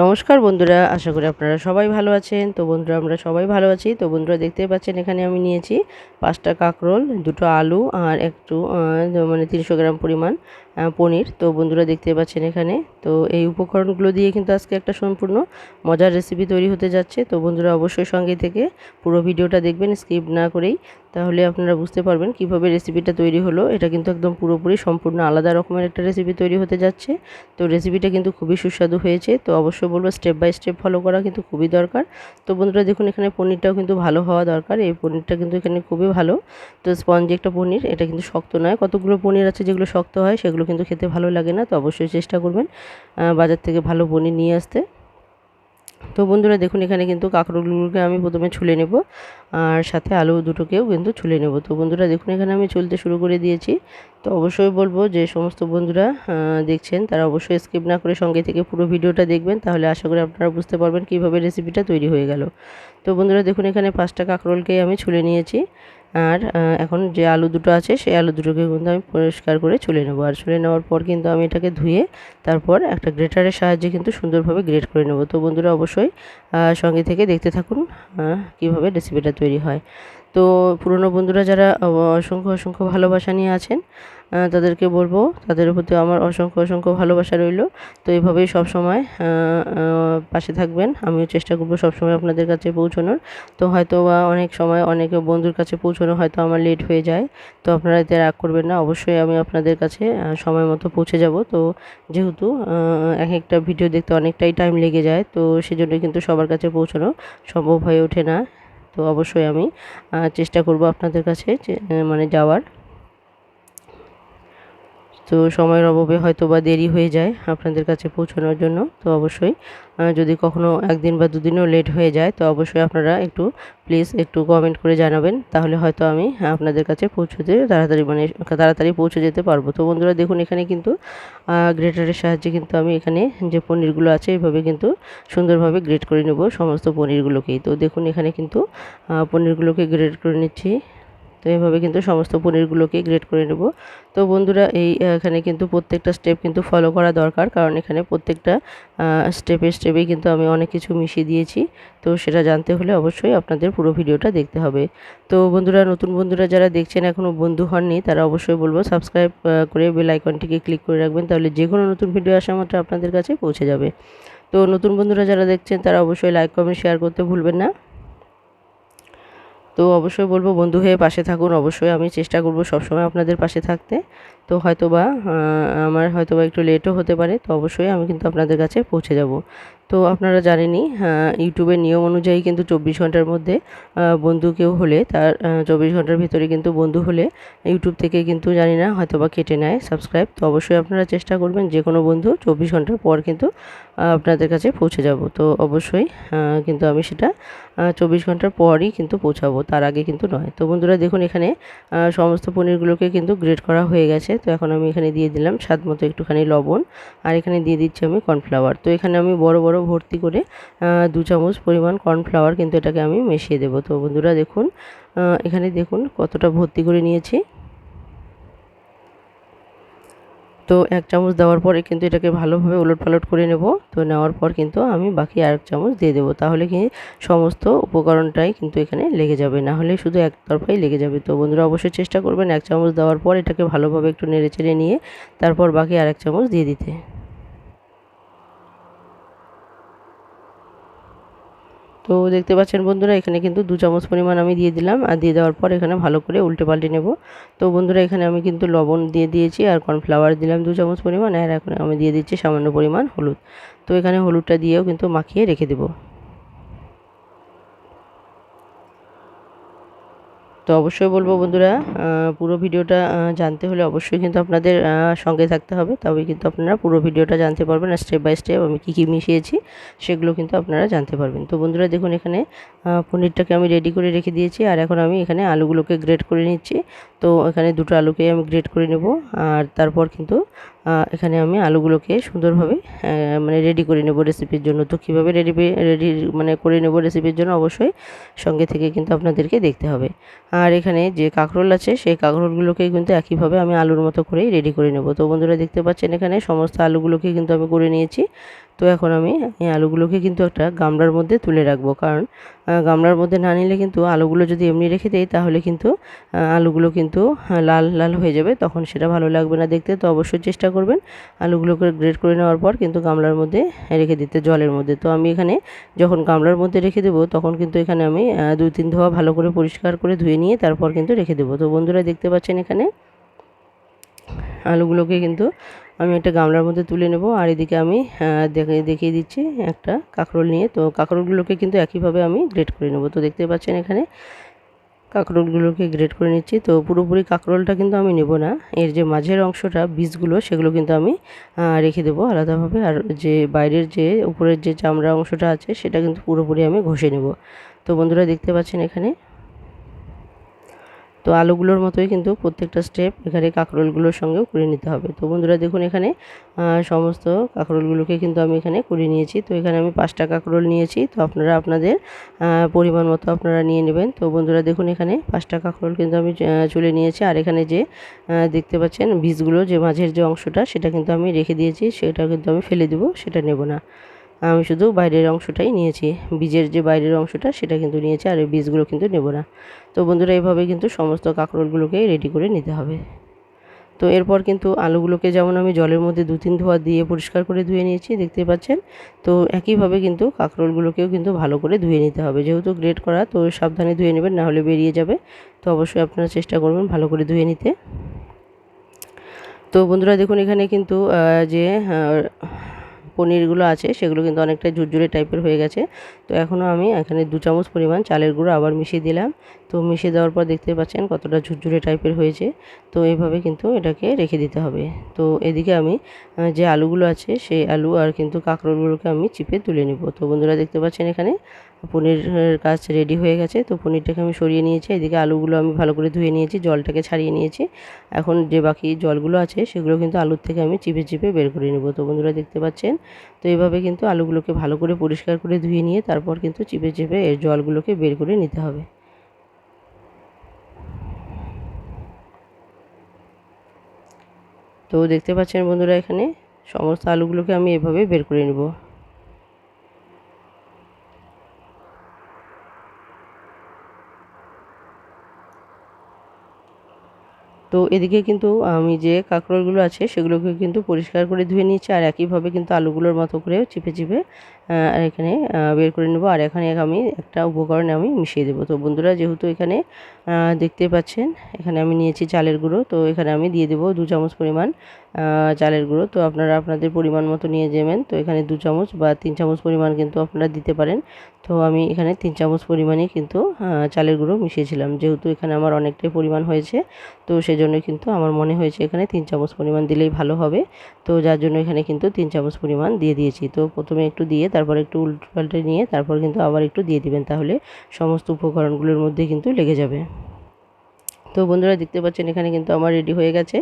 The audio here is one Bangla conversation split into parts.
নমস্কার বন্ধুরা, আশা করি আপনারা সবাই ভালো আছেন। তো বন্ধুরা, আমরা সবাই ভালো আছি। তো বন্ধুরা দেখতে পাচ্ছেন, এখানে আমি নিয়েছি পাঁচটা কাঁকরোল, দুটো আলু আর একটু মানে তিনশো গ্রাম পরিমাণ পনির। তো বন্ধুরা দেখতে পাচ্ছেন এখানে। তো এই উপকরণগুলো দিয়ে কিন্তু আজকে একটা সম্পূর্ণ মজার রেসিপি তৈরি হতে যাচ্ছে। তো বন্ধুরা অবশ্যই সঙ্গে থেকে পুরো ভিডিওটা দেখবেন স্কিপ না করেই। তাহলে আপনারা বুঝতে পারবেন কীভাবে রেসিপিটা তৈরি হলো। এটা কিন্তু একদম পুরোপুরি সম্পূর্ণ আলাদা রকমের একটা রেসিপি তৈরি হতে যাচ্ছে। তো রেসিপিটা কিন্তু খুবই সুস্বাদু হয়েছে। তো অবশ্যই বলব স্টেপ বাই স্টেপ ফলো করা কিন্তু খুবই দরকার। তো বন্ধুরা দেখুন, এখানে পনিরটাও কিন্তু ভালো হওয়া দরকার। এই পনিরটা কিন্তু এখানে খুবই ভালো। তো স্পঞ্জি একটা পনির, এটা কিন্তু শক্ত নয়। কতগুলো পনির আছে যেগুলো শক্ত হয়, সেগুলো কিন্তু খেতে ভালো লাগে না, তো অবশ্যই চেষ্টা করবেন বাজার থেকে ভালো পনির নিয়ে আসতে। তো বন্ধুরা দেখুন, এখানে কিন্তু কাঁকড়গুলোকে আমি প্রথমে ছুলে নেব, আর সাথে আলু দুটোকেও কিন্তু ছুলে নেব। তো বন্ধুরা দেখুন, এখানে আমি চলতে শুরু করে দিয়েছি। তো অবশ্যই বলব যে সমস্ত বন্ধুরা দেখছেন, তারা অবশ্যই স্কিপ না করে সঙ্গে থেকে পুরো ভিডিওটা দেখবেন, তাহলে আশা করি আপনারা বুঝতে পারবেন কীভাবে রেসিপিটা তৈরি হয়ে গেল। তো বন্ধুরা দেখুন, এখানে পাঁচটা কাঁকরোলকেই আমি ছুলে নিয়েছি। আর এখন যে আলু দুটো আছে, সেই আলু দুটোকে কিন্তু আমি পরিষ্কার করে চলে নেব। আর চলে নেওয়ার পর কিন্তু আমি এটাকে ধুয়ে তারপর একটা গ্রেটারের সাহায্যে কিন্তু সুন্দরভাবে গ্রেট করে নেব। তো বন্ধুরা অবশ্যই সঙ্গে থেকে দেখতে থাকুন কীভাবে রেসিপিটা তৈরি হয়। তো পুরনো বন্ধুরা যারা অসংখ্য অসংখ্য ভালোবাসা নিয়ে আছেন তাদেরকে বলব, তাদের প্রতি আমার অসংখ্য অসংখ্য ভালোবাসা রইল। তো এইভাবেই সব সময় পাশে থাকবেন। আমিও চেষ্টা করব সব সময় আপনাদের কাছে পৌঁছানোর। তো হয়তো বা অনেক সময় অনেক বন্ধুর কাছে পৌঁছানো হয়তো আমার লেট হয়ে যায়। তো আপনারা এতে রাগ করবেন না। অবশ্যই আমি আপনাদের কাছে সময় মতো পৌঁছে যাব। তো যেহেতু এক একটা ভিডিও দেখতে অনেকটাই টাইম লেগে যায়, তো সেজন্য কিন্তু সবার কাছে পৌঁছানো সম্ভব হয়ে ওঠে না। তো অবশ্যই আমি চেষ্টা করব আপনাদের কাছে মানে যাওয়ার। তো সময়ের অভাবে হয়তো বা দেরি হয়ে যায় আপনাদের কাছে পৌঁছানোর জন্য। তো অবশ্যই যদি কখনো একদিন বা দুদিনও লেট হয়ে যায়, তো অবশ্যই আপনারা একটু প্লিজ একটু কমেন্ট করে জানাবেন। তাহলে হয়তো আমি আপনাদের কাছে পৌঁছতে তাড়াতাড়ি মানে তাড়াতাড়ি পৌঁছে যেতে পারব। তো বন্ধুরা, দেখুন এখানে কিন্তু গ্রেটারের সাহায্যে কিন্তু আমি এখানে যে পনিরগুলো আছে এইভাবে কিন্তু সুন্দরভাবে গ্রেট করে নেব সমস্ত পনিরগুলোকেই। তো দেখুন এখানে কিন্তু পনিরগুলোকে গ্রেট করে নিচ্ছি। তো এইভাবে কিন্তু সমস্ত পনিরগুলোকে গ্রেড করে নেব। তো বন্ধুরা, এই এখানে কিন্তু প্রত্যেকটা স্টেপ কিন্তু ফলো করা দরকার, কারণ এখানে প্রত্যেকটা স্টেপে স্টেপেই কিন্তু আমি অনেক কিছু মিশিয়ে দিয়েছি। তো সেটা জানতে হলে অবশ্যই আপনাদের পুরো ভিডিওটা দেখতে হবে। তো বন্ধুরা, নতুন বন্ধুরা যারা দেখছেন এখনও বন্ধু হননি, তারা অবশ্যই বলব সাবস্ক্রাইব করে বেল আইকনটিকে ক্লিক করে রাখবেন, তাহলে যে কোনো নতুন ভিডিও আসা মাত্র আপনাদের কাছে পৌঁছে যাবে। তো নতুন বন্ধুরা যারা দেখছেন, তারা অবশ্যই লাইক কমেন্ট শেয়ার করতে ভুলবেন না। তো অবশ্যই বলব বন্ধু হয়ে পাশে থাকুন। অবশ্যই আমি চেষ্টা করব সবসময় আপনাদের পাশে থাকতে। তো হয়তো বা আমার হয়তো বা একটু লেটও হতে পারে, তো অবশ্যই আমি কিন্তু আপনাদের কাছে পৌঁছে যাব। তো আপনারা জানেনই ইউটিউবের নিয়ম অনুযায়ী কিন্তু চব্বিশ ঘণ্টার মধ্যে বন্ধু কেউ হলে তার চব্বিশ ঘণ্টার ভিতরে কিন্তু বন্ধু হলে ইউটিউব থেকে কিন্তু জানি না হয়তো বা কেটে নেয় সাবস্ক্রাইব তো অবশ্যই আপনারা চেষ্টা করবেন যে কোনো বন্ধু চব্বিশ ঘণ্টার পর কিন্তু আপনাদের কাছে পৌঁছে যাব। তো অবশ্যই কিন্তু আমি সেটা চব্বিশ ঘণ্টার পরই কিন্তু পৌঁছাবো, তার আগে কিন্তু নয়। তো বন্ধুরা দেখুন এখানে সমস্ত পনিরগুলোকে কিন্তু গ্রেড করা হয়ে গেছে। তো এখন আমি এখানে দিয়ে দিলাম স্বাদ মতো একটুখানি লবণ। আর এখানে দিয়ে দিচ্ছি আমি কর্নফ্লাওয়ার। তো এখানে আমি বড় বড় ভর্তি করে দু চামচ পরিমাণ কর্নফ্লাওয়ার কিন্তু এটাকে আমি মিশিয়ে দেবো। তো বন্ধুরা দেখুন এখানে দেখুন কতটা ভর্তি করে নিয়েছি। তো এক চামচ দেওয়ার পরে কিন্তু এটাকে ভালোভাবে উলট পালট করে নেব। তো নেওয়ার পর কিন্তু আমি বাকি আর এক চামচ দিয়ে দেবো। তাহলে কি সমস্ত উপকরণটাই কিন্তু এখানে লেগে যাবে। না হলে শুধু এক তরফাই লেগে যাবে। তো বন্ধুরা অবশ্যই চেষ্টা করবেন এক চামচ দেওয়ার পর এটাকে ভালোভাবে একটু নেড়ে চেড়ে নিয়ে তারপর বাকি আর এক চামচ দিয়ে দিতে। তো দেখতে পাচ্ছেন বন্ধুরা, এখানে কিন্তু দু চামচ পরিমাণ আমি দিয়ে দিলাম। আর দিয়ে দেওয়ার পর এখানে ভালো করে উল্টে পাল্টে নেব। তো বন্ধুরা, এখানে আমি কিন্তু লবণ দিয়ে দিয়েছি আর কর্নফ্লাওয়ার দিলাম দু চামচ পরিমাণ। আর এখন আমি দিয়ে দিচ্ছি সামান্য পরিমাণ হলুদ। তো এখানে হলুদটা দিয়েও কিন্তু মাখিয়ে রেখে দেবো। অবশ্যই বলব বন্ধুরা পুরো ভিডিওটা জানতে হলে অবশ্যই কিন্তু আপনাদের সঙ্গে থাকতে হবে। তবে কিন্তু আপনারা পুরো ভিডিওটা জানতে পারবেন আর স্টেপ বাই স্টেপ আমি কী কী মিশিয়েছি, সেগুলো কিন্তু আপনারা জানতে পারবেন। তো বন্ধুরা দেখুন এখানে পনিরটাকে আমি রেডি করে রেখে দিয়েছি আর এখন আমি এখানে আলুগুলোকে গ্রেড করে নিচ্ছি। তো এখানে দুটো আলুকে আমি গ্রেড করে নেব আর তারপর কিন্তু এখানে আমি আলুগুলোকে সুন্দরভাবে মানে রেডি করে নেব রেসিপির জন্য। তো কীভাবে রেডি রেডি মানে করে নেব রেসিপির জন্য অবশ্যই সঙ্গে থেকে কিন্তু আপনাদেরকে দেখতে হবে। আর এখানে যে কাঁকরোল আছে, সেই কাঁকরোলগুলোকে কিন্তু একইভাবে আমি আলুর মতো করেই রেডি করে নেব। তো বন্ধুরা দেখতে পাচ্ছেন এখানে সমস্ত আলুগুলোকে কিন্তু আমি করে নিয়েছি। তো এখন আমি এই আলুগুলোকে কিন্তু একটা গামলার মধ্যে তুলে রাখব। কারণ গামলার মধ্যে না নিলে কিন্তু আলুগুলো যদি এমনি রেখে দেই, তাহলে কিন্তু আলুগুলো কিন্তু লাল লাল হয়ে যাবে। তখন সেটা ভালো লাগবে না দেখতে। তো অবশ্যই চেষ্টা করবেন আলুগুলোকে গ্রেড করে নেওয়ার পর কিন্তু গামলার মধ্যে রেখে দিতে, জলের মধ্যে। তো আমি এখানে যখন গামলার মধ্যে রেখে দেবো, তখন কিন্তু এখানে আমি দুই তিন ধোয়া ভালো করে পরিষ্কার করে ধুয়ে নিয়ে তারপর কিন্তু রেখে দেবো। তো বন্ধুরা দেখতে পাচ্ছেন এখানে, আলুগুলোকে কিন্তু আমি একটা গামলার মধ্যে তুলে নেব, আর এদিকে আমি দেখে, দেখিয়ে দিচ্ছি একটা কাঁকরোল নিয়ে। তো কাঁকরোলগুলোকে কিন্তু একইভাবে আমি গ্রেট করে নেব। তো দেখতে পাচ্ছেন এখানে কাঁকরোলগুলোকে গ্রেট করে নিচ্ছি। তো পুরোপুরি কাঁকরোলটা কিন্তু আমি নেব না। এর যে মাঝের অংশটা, বীজগুলো, সেগুলো কিন্তু আমি রেখে দেবো আলাদাভাবে। আর যে বাইরের যে, উপরের যে চামড়া অংশটা আছে, সেটা কিন্তু পুরোপুরি আমি ঘষে নেব। তো বন্ধুরা দেখতে পাচ্ছেন এখানে তো আলুগুলোর মতোই কিন্তু প্রত্যেকটা স্টেপ এখানে কাঁকরোলগুলোর সঙ্গেও করে নিতে হবে। তো বন্ধুরা দেখুন এখানে সমস্ত কাঁকরোলগুলোকে কিন্তু আমি এখানে করে নিয়েছি। তো এখানে আমি পাঁচটা কাঁকরোল নিয়েছি। তো আপনারা আপনাদের পরিমাণ মতো আপনারা নিয়ে নেবেন। তো বন্ধুরা দেখুন এখানে পাঁচটা কাঁকরোল কিন্তু আমি চলে নিয়েছি। আর এখানে যে দেখতে পাচ্ছেন বীজগুলো, যে মাঝের যে অংশটা, সেটা কিন্তু আমি রেখে দিয়েছি। সেটা কিন্তু আমি ফেলে দেবো, সেটা নেব না। আমি শুধু বাইরের অংশটাই নিয়েছি। বীজের যে বাইরের অংশটা, সেটা কিন্তু নিয়েছি আর এই বীজগুলো কিন্তু নেব না। তো বন্ধুরা এইভাবে কিন্তু সমস্ত কাঁকরোলগুলোকে রেডি করে নিতে হবে। তো এরপর কিন্তু আলুগুলোকে যেমন আমি জলের মধ্যে দু তিন ধোয়া দিয়ে পরিষ্কার করে ধুয়ে নিয়েছি দেখতে পাচ্ছেন? তো একইভাবে কিন্তু কাঁকরোলগুলোকেও কিন্তু ভালো করে ধুয়ে নিতে হবে। যেহেতু গ্রেট করা, তো সাবধানে ধুয়ে নেবেন, না হলে বেরিয়ে যাবে। তো অবশ্যই আপনারা চেষ্টা করবেন ভালো করে ধুয়ে নিতে। তো বন্ধুরা, দেখুন এখানে কিন্তু যে পনিরগুলো আছে, সেগুলো কিন্তু অনেকটা ঝুরঝুরে টাইপের হয়ে গেছে। তো এখনও আমি এখানে দু চামচ পরিমাণ চালের গুঁড়ো আবার মিশিয়ে দিলাম। তো মিশিয়ে দেওয়ার পর দেখতে পাচ্ছেন কতটা ঝুরঝুরে টাইপের হয়েছে। তো এইভাবে কিন্তু এটাকে রেখে দিতে হবে। তো এদিকে আমি যে আলুগুলো আছে, সেই আলু আর কিন্তু কাঁকরোলগুলোকে আমি চিপে তুলে নেব। তো বন্ধুরা দেখতে পাচ্ছেন এখানে পনিরের কাজ রেডি হয়ে গেছে, তো পনিরটাকে আমি সরিয়ে নিয়েছি। এদিকে আলুগুলো আমি ভালো করে ধুয়ে নিয়েছি, জলটাকে ছাড়িয়ে নিয়েছি। এখন যে বাকি জলগুলো আছে, সেগুলো কিন্তু আলুর থেকে আমি চিপে চিপে বের করে নেব। তো বন্ধুরা দেখতে পাচ্ছেন, তো এইভাবে কিন্তু আলুগুলোকে ভালো করে পরিষ্কার করে ধুয়ে নিয়ে তারপর কিন্তু চিপে চিপে এর জলগুলোকে বের করে নিতে হবে। তো দেখতে পাচ্ছেন বন্ধুরা এখানে, সমস্ত আলুগুলোকে আমি এভাবে বের করে নেব। তো এদিকে কিন্তু, আমি যে কাঁকরোলগুলো আছে সেগুলোকে কিন্তু পরিষ্কার করে ধুয়ে নিয়েছি আর একইভাবে কিন্তু আলুগুলোর মতো করে চিপে চিপে এখানে বের করে নেব। আর এখানে আমি একটা উপকরণ আমি মিশিয়ে দেবো। তো বন্ধুরা, যেহেতু এখানে দেখতে পাচ্ছেন, এখানে আমি নিয়েছি চালের গুঁড়ো। তো এখানে আমি দিয়ে দেবো দু চামচ পরিমাণ চালের গুঁড়ো। তো আপনারা আপনাদের পরিমাণ মতো নিয়ে যাবেন তো এখানে দু চামচ বা তিন চামচ পরিমাণ কিন্তু আপনারা দিতে পারেন। তো আমি এখানে তিন চামচ পরিমাণে কিন্তু চালের গুঁড়ো মিশিয়েছিলাম। যেহেতু এখানে আমার অনেকটাই পরিমাণ হয়েছে, তো সেই জন্য কিন্তু আমার মনে হয়েছে এখানে তিন চামচ পরিমাণ দিলেই ভালো হবে। তো যার জন্য এখানে কিন্তু তিন চামচ পরিমাণ দিয়ে দিয়েছি। তো প্রথমে একটু দিয়ে তারপর একটু উল্টো পাল্টে নিয়ে তারপর কিন্তু আবার একটু দিয়ে দিবেন, তাহলে সমস্ত উপকরণগুলোর মধ্যে কিন্তু লেগে যাবে। তো বন্ধুরা দেখতে পাচ্ছেন, এখানে কিন্তু আমার রেডি হয়ে গেছে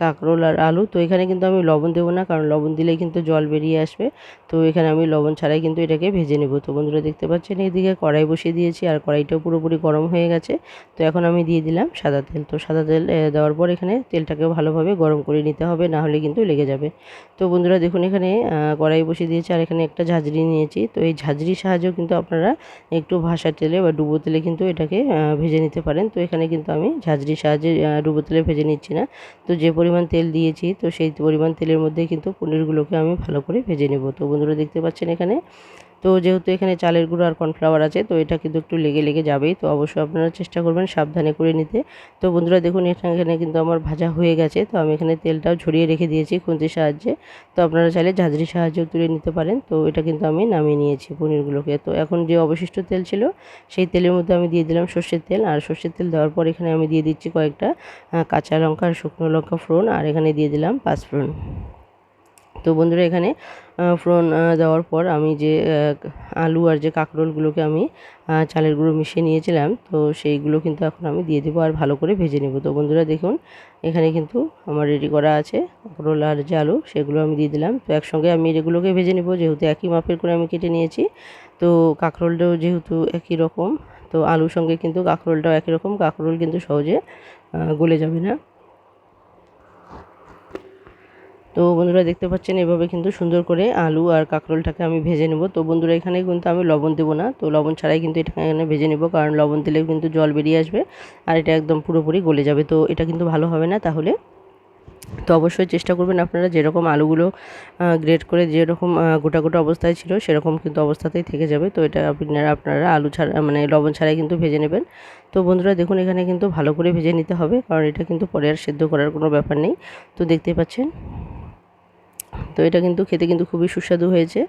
কাঁকরোল আর আলু। তো এখানে কিন্তু আমি লবণ দেবো না, কারণ লবণ দিলেই কিন্তু জল বেরিয়ে আসবে। তো এখানে আমি লবণ ছাড়াই কিন্তু এটাকে ভেজে নেব। তো বন্ধুরা দেখতে পাচ্ছেন, এদিকে কড়াই বসিয়ে দিয়েছি আর কড়াইটাও পুরোপুরি গরম হয়ে গেছে। তো এখন আমি দিয়ে দিলাম সাদা তেল। তো সাদা তেল দেওয়ার পর এখানে তেলটাকে ভালোভাবে গরম করে নিতে হবে, না হলে কিন্তু লেগে যাবে। তো বন্ধুরা দেখুন, এখানে কড়াই বসিয়ে দিয়েছি আর এখানে একটা ঝাঁঝরি নিয়েছি। তো এই ঝাঁঝরির সাহায্যেও কিন্তু আপনারা একটু ভাসা তেলে বা ডুবো তেলে কিন্তু এটাকে ভেজে নিতে পারেন। তো এখানে কিন্তু আমি ঝাঁঝরির সাহায্যে ডুবো তেলে ভেজে নিচ্ছি না। তো যে পরিমাণ তেল দিয়েছি, তো সেই পরিমাণ তেলের মধ্যে কিন্তু পনিরগুলোকে আমি ভালো করে ভেজে নেব। তো বন্ধুরা দেখতে পাচ্ছেন এখানে তো যেহেতু এখানে চালের গুঁড়ো আর কর্নফ্লাওয়ার আছে, তো এটা কিন্তু একটু লেগে লেগে যাবেই। তো অবশ্যই আপনারা চেষ্টা করবেন সাবধানে করে নিতে। তো বন্ধুরা দেখুন, এখানে কিন্তু আমার ভাজা হয়ে গেছে। তো আমি এখানে তেলটাও ঝরিয়ে রেখে দিয়েছি খুন্তির সাহায্যে। তো আপনারা চাইলে ঝাঁঝরির সাহায্যেও তুলে নিতে পারেন। তো এটা কিন্তু আমি নামিয়ে নিয়েছি পনিরগুলোকে। তো এখন যে অবশিষ্ট তেল ছিল, সেই তেলের মধ্যে আমি দিয়ে দিলাম সর্ষের তেল। আর সর্ষের তেল দেওয়ার পর এখানে আমি দিয়ে দিচ্ছি কয়েকটা কাঁচা লঙ্কা আর শুকনো লঙ্কা ফোড়ন। আর এখানে দিয়ে দিলাম পাঁচ পাঁচফোড়ন। তো বন্ধুরা এখানে ফোড়ন দেওয়ার পর আমি যে আলু আর যে কাঁকরোলগুলোকে আমি চালের গুঁড়ো মিশিয়ে নিয়েছিলাম, তো সেইগুলো কিন্তু এখন আমি দিয়ে দেবো আর ভালো করে ভেজে নেব। তো বন্ধুরা দেখুন, এখানে কিন্তু আমার রেডি করা আছে কাঁকরোল আর যে আলু, সেগুলো আমি দিয়ে দিলাম। তো একসঙ্গে আমি এগুলোকে ভেজে নেব, যেহেতু একই মাপের করে আমি কেটে নিয়েছি। তো কাঁকরোলটাও যেহেতু একই রকম, তো আলুর সঙ্গে কিন্তু কাঁকরোলটাও একই রকম, কাঁকরোল কিন্তু সহজে গলে যাবে না। তো বন্ধুরা দেখতে পাচ্ছেন, এভাবে কিন্তু সুন্দর করে আলু আর কাঁকরোলটাকে আমি ভেজে নেব। তো বন্ধুরা, এখানে কিন্তু আমি লবণ দেবো না। তো লবণ ছাড়াই কিন্তু এটা এখানে ভেজে নেব, কারণ লবণ দিলে কিন্তু জল বেরিয়ে আসবে আর এটা একদম পুরোপুরি গলে যাবে। তো এটা কিন্তু ভালো হবে না তাহলে। তো অবশ্যই চেষ্টা করবেন আপনারা যেরকম আলুগুলো গ্রেট করে যেরকম গোটা গোটা অবস্থায় ছিল সেরকম কিন্তু অবস্থাতেই থেকে যাবে। তো এটা আপনারা আপনারা আলু ছাড়া মানে লবণ ছাড়াই কিন্তু ভেজে নেবেন। তো বন্ধুরা, দেখুন এখানে কিন্তু ভালো করে ভেজে নিতে হবে, কারণ এটা কিন্তু পরে আর সেদ্ধ করার কোনো ব্যাপার নেই। তো দেখতে পাচ্ছেন তো এটা কিন্তু খেতে কিন্তু খুবই সুস্বাদু হয়েছে।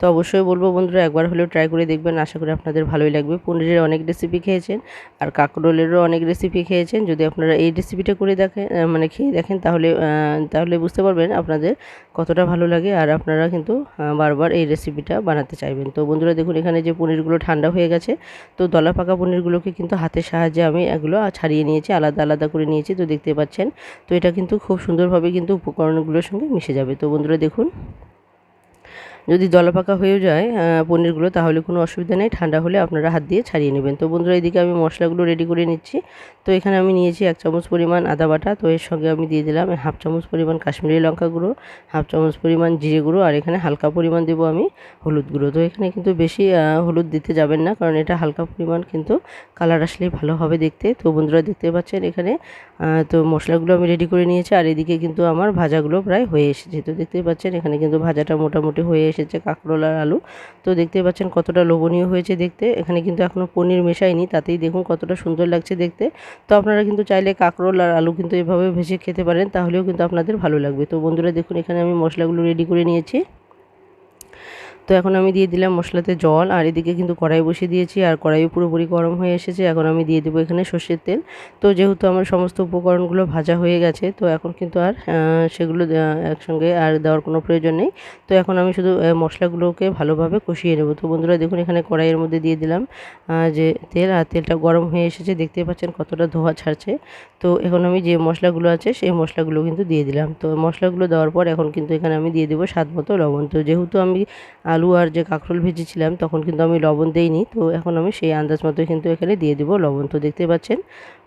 তো অবশ্যই বলব বন্ধুরা, একবার হলেও ট্রাই করে দেখবেন, আশা করি আপনাদের ভালোই লাগবে। পনিরের অনেক রেসিপি খেয়েছেন, আর কাকরোলেরও অনেক রেসিপি খেয়েছেন। যদি আপনারা এই রেসিপিটা করে দেখেন মানে খেয়ে দেখেন, তাহলে তাহলে বুঝতে পারবেন আপনাদের কতটা ভালো লাগে, আর আপনারা কিন্তু বারবার এই রেসিপিটা বানাতে চাইবেন। তো বন্ধুরা, দেখুন, এখানে যে পনিরগুলো ঠান্ডা হয়ে গেছে, তো দলা পাকা পনিরগুলোকে কিন্তু হাতের সাহায্যে আমি এগুলো ছাড়িয়ে নিয়েছি, আলাদা আলাদা করে নিয়েছি, তো দেখতে পাচ্ছেন। তো এটা কিন্তু খুব সুন্দরভাবে কিন্তু উপকরণগুলোর সঙ্গে মিশে যাবে। তো বন্ধুরা, দেখুন দেখুন। যদি জলপাকা হয়েও যায় পনিরগুলো, তাহলে কোনো অসুবিধা নেই। ঠান্ডা হলে আপনারা হাত দিয়ে ছাড়িয়ে নেবেন। তো বন্ধুরা, এদিকে আমি মশলাগুলো রেডি করে নিচ্ছি। তো এখানে আমি নিয়েছি এক চামচ পরিমাণ আদা বাটা। তো এর সঙ্গে আমি দিয়ে দিলাম হাফ চামচ পরিমাণ কাশ্মীরি লঙ্কা গুঁড়ো, হাফ চামচ পরিমাণ জিরে গুঁড়ো, আর এখানে হালকা পরিমাণ দেবো আমি হলুদ গুঁড়ো। তো এখানে কিন্তু বেশি হলুদ দিতে যাবেন না, কারণ এটা হালকা পরিমাণ কিন্তু কালার আসলেই ভালো হবে দেখতে। তো বন্ধুরা, দেখতে পাচ্ছেন এখানে তো মশলাগুলো আমি রেডি করে নিয়েছি। আর এদিকে কিন্তু আমার ভাজাগুলো প্রায় হয়ে এসেছে। তো দেখতেই পাচ্ছেন এখানে কিন্তু ভাজাটা মোটামুটি হয়ে এসেছে কাঁকরোল আর আলু, তো দেখতে পাচ্ছেন কতটা লোভনীয় হয়েছে দেখতে। এখানে কিন্তু এখনও পনির মেশাইনি তাতেই দেখুন কতটা সুন্দর লাগছে দেখতে। তো আপনারা কিন্তু চাইলে কাঁকরোল আর আলু কিন্তু এভাবে ভেজে খেতে পারেন, তাহলেও কিন্তু আপনাদের ভালো লাগবে। তো বন্ধুরা দেখুন এখানে আমি মশলাগুলো রেডি করে নিয়েছি। তো এখন আমি দিয়ে দিলাম মশলাতে জল, আর এদিকে কিন্তু কড়াই বসিয়ে দিয়েছি, আর কড়াইও পুরোপুরি গরম হয়ে এসেছে, এখন আমি দিয়ে দেবো এখানে সর্ষের তেল। তো যেহেতু আমার সমস্ত উপকরণগুলো ভাজা হয়ে গেছে, তো এখন কিন্তু আর সেগুলো একসঙ্গে আর দেওয়ার কোনো প্রয়োজন নেই। তো এখন আমি শুধু মশলাগুলোকে ভালোভাবে কষিয়ে নেব। তো বন্ধুরা দেখুন, এখানে কড়াইয়ের মধ্যে দিয়ে দিলাম যে তেল, আর তেলটা গরম হয়ে এসেছে দেখতে পাচ্ছেন কতটা ধোয়া ছাড়ছে। তো এখন আমি যে মশলাগুলো আছে, সেই মশলাগুলো কিন্তু দিয়ে দিলাম। তো মশলাগুলো দেওয়ার পর এখন কিন্তু এখানে আমি দিয়ে দেবো স্বাদ মতো লবণ। তো যেহেতু আমি আলু আর যে কাঁকরোল ভেজেছিলাম, তখন কিন্তু আমি লবণ দেইনি। তো এখন আমি সেই আন্দাজ মতো কিন্তু এখানে দিয়ে দেবো লবণ। তো দেখতে পাচ্ছেন,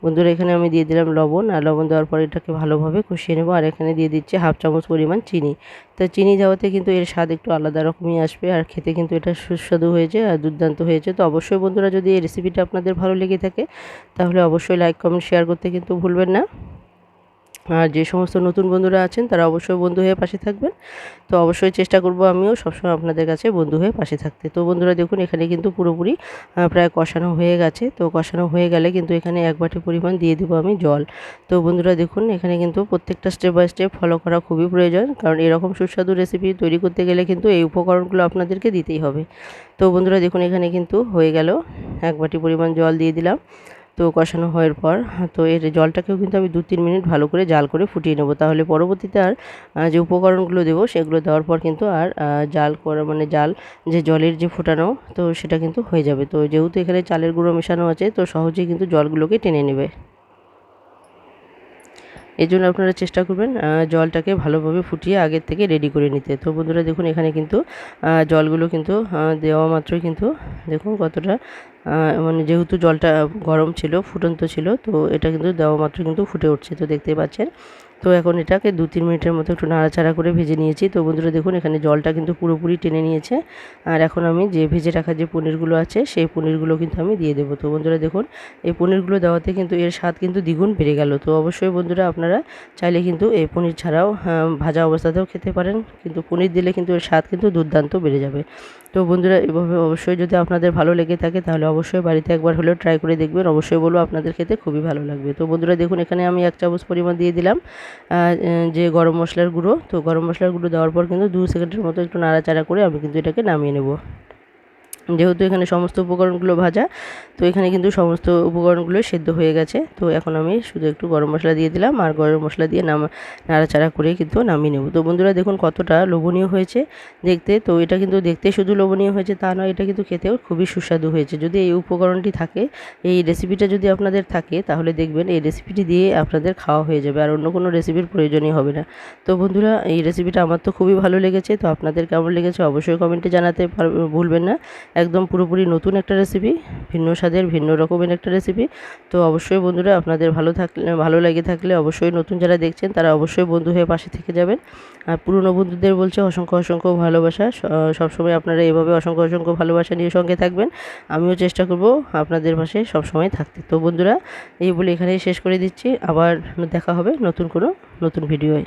বন্ধুরা, এখানে আমি দিয়ে দিলাম লবণ। আর লবণ দেওয়ার পর এটাকে ভালোভাবে কষিয়ে নেব। আর এখানে দিয়ে দিচ্ছি হাফ চামচ পরিমাণ চিনি। তো চিনি দেওয়াতে কিন্তু এর স্বাদ একটু আলাদা রকমই আসবে। আর খেতে কিন্তু এটা সুস্বাদু হয়েছে আর দুর্দান্ত হয়েছে তো অবশ্যই, বন্ধুরা, যদি এই রেসিপিটা আপনাদের ভালো লেগে থাকে, তাহলে অবশ্যই লাইক কমেন্ট শেয়ার করতে কিন্তু ভুলবেন না। আর যে সমস্ত নতুন বন্ধুরা আছেন, তারা অবশ্যই বন্ধু হয়ে পাশে থাকবেন। তো অবশ্যই চেষ্টা করব আমিও সবসময় আপনাদের কাছে বন্ধু হয়ে পাশে থাকতে। তো বন্ধুরা দেখুন, এখানে কিন্তু পুরোপুরি প্রায় কষানো হয়ে গেছে। তো কষানো হয়ে গেলে কিন্তু এখানে এক বাটি পরিমাণ দিয়ে দেবো আমি জল। তো বন্ধুরা দেখুন, এখানে কিন্তু প্রত্যেকটা স্টেপ বাই স্টেপ ফলো করা খুবই প্রয়োজন। কারণ এরকম সুস্বাদু রেসিপি তৈরি করতে গেলে কিন্তু এই উপকরণগুলো আপনাদেরকে দিতেই হবে। তো বন্ধুরা দেখুন, এখানে কিন্তু হয়ে গেল। এক বাটি পরিমাণ জল দিয়ে দিলাম। তো কষানো হওয়ার পর, তো এর জলটাকেও কিন্তু আমি দু তিন মিনিট ভালো করে জাল করে ফুটিয়ে নেব। তাহলে পরবর্তীতে আর যে উপকরণগুলো দেবো সেগুলো দেওয়ার পর কিন্তু আর জাল করা মানে জাল যে জলের যে ফোটানো, তো সেটা কিন্তু হয়ে যাবে। তো যেহেতু এখানে চালের গুঁড়ো মেশানো আছে, তো সহজেই কিন্তু জলগুলোকে টেনে নেবে। এই জন্য আপনারা চেষ্টা করবেন জলটাকে ভালোভাবে ফুটিয়ে আগের থেকে রেডি করে নিতে। তো বন্ধুরা দেখুন এখানে কিন্তু জলগুলো কিন্তু দেওয়া মাত্রই কিন্তু, দেখুন কতটা মানে যেহেতু জলটা গরম ছিল, ফুটন্ত ছিল, তো এটা কিন্তু দেওয়া মাত্র কিন্তু ফুটে উঠছে, তো দেখতেই পাচ্ছেন। তো এখন এটাকে দু তিন মিনিটের মতো একটু নাড়াচাড়া করে ভেজে নিয়েছি। তো বন্ধুরা দেখুন, এখানে জলটা কিন্তু পুরোপুরি টেনে নিয়েছে। আর এখন আমি যে ভেজে রাখা যে পনিরগুলো আছে, সেই পনিরগুলো কিন্তু আমি দিয়ে দেবো। তো বন্ধুরা দেখুন, এই পনিরগুলো দেওয়াতে কিন্তু এর স্বাদ কিন্তু দ্বিগুণ বেড়ে গেল। তো অবশ্যই বন্ধুরা আপনারা চাইলে কিন্তু এই পনির ছাড়াও ভাজা অবস্থাতেও খেতে পারেন। কিন্তু পনির দিলে কিন্তু এর স্বাদ কিন্তু দুর্দান্ত বেড়ে যাবে। তো বন্ধুরা, এভাবে অবশ্যই যদি আপনাদের ভালো লেগে থাকে, তাহলে অবশ্যই বাড়িতে একবার হলেও ট্রাই করে দেখবেন। অবশ্যই বলব, আপনাদের খেতে খুবই ভালো লাগবে। তো বন্ধুরা দেখুন, এখানে আমি এক চামচ পরিমাণ দিয়ে দিলাম। যে গরম মশলার গুঁড়ো, তো গরম মশলার গুঁড়ো দেওয়ার পর কিন্তু দু সেকেন্ডের মতো একটু নাড়াচাড়া করে আমি কিন্তু এটাকে নামিয়ে নেব। যেহেতু এখানে সমস্ত উপকরণগুলো ভাজা, তো এখানে কিন্তু সমস্ত উপকরণগুলো সেদ্ধ হয়ে গেছে। তো এখন আমি শুধু একটু গরম মশলা দিয়ে দিলাম আর গরম মশলা দিয়ে নাম, নাড়াচাড়া করে কিন্তু নামিয়ে নেব। তো বন্ধুরা দেখুন কতটা লোভনীয় হয়েছে দেখতে। তো এটা কিন্তু দেখতে শুধু লোভনীয় হয়েছে তা নয়, এটা কিন্তু খেতেও খুবই সুস্বাদু হয়েছে। যদি এই উপকরণটি থাকে, এই রেসিপিটা যদি আপনাদের থাকে, তাহলে দেখবেন এই রেসিপিটি দিয়ে আপনাদের খাওয়া হয়ে যাবে আর অন্য কোনো রেসিপির প্রয়োজনই হবে না। তো বন্ধুরা, এই রেসিপিটা আমার তো খুবই ভালো লেগেছে। তো আপনাদের কেমন লেগেছে অবশ্যই কমেন্টে জানাতে ভুলবেন না। একদম পুরোপুরি নতুন একটা রেসিপি ভিন্ন স্বাদের, ভিন্ন রকমের একটা রেসিপি তো অবশ্যই বন্ধুরা আপনাদের ভালো থাকলে, ভালো লেগে থাকলে অবশ্যই নতুন যারা দেখছেন, তারা অবশ্যই বন্ধু হয়ে পাশে থেকে যাবেন। আর পুরনো বন্ধুদের বলছে অসংখ্য অসংখ্য ভালোবাসা। সবসময় আপনারা এভাবে অসংখ্য অসংখ্য ভালোবাসা নিয়ে সঙ্গে থাকবেন। আমিও চেষ্টা করব আপনাদের পাশে সবসময় থাকতে। তো বন্ধুরা, এই বলে এখানেই শেষ করে দিচ্ছি। আবার দেখা হবে নতুন কোনো, নতুন ভিডিওয়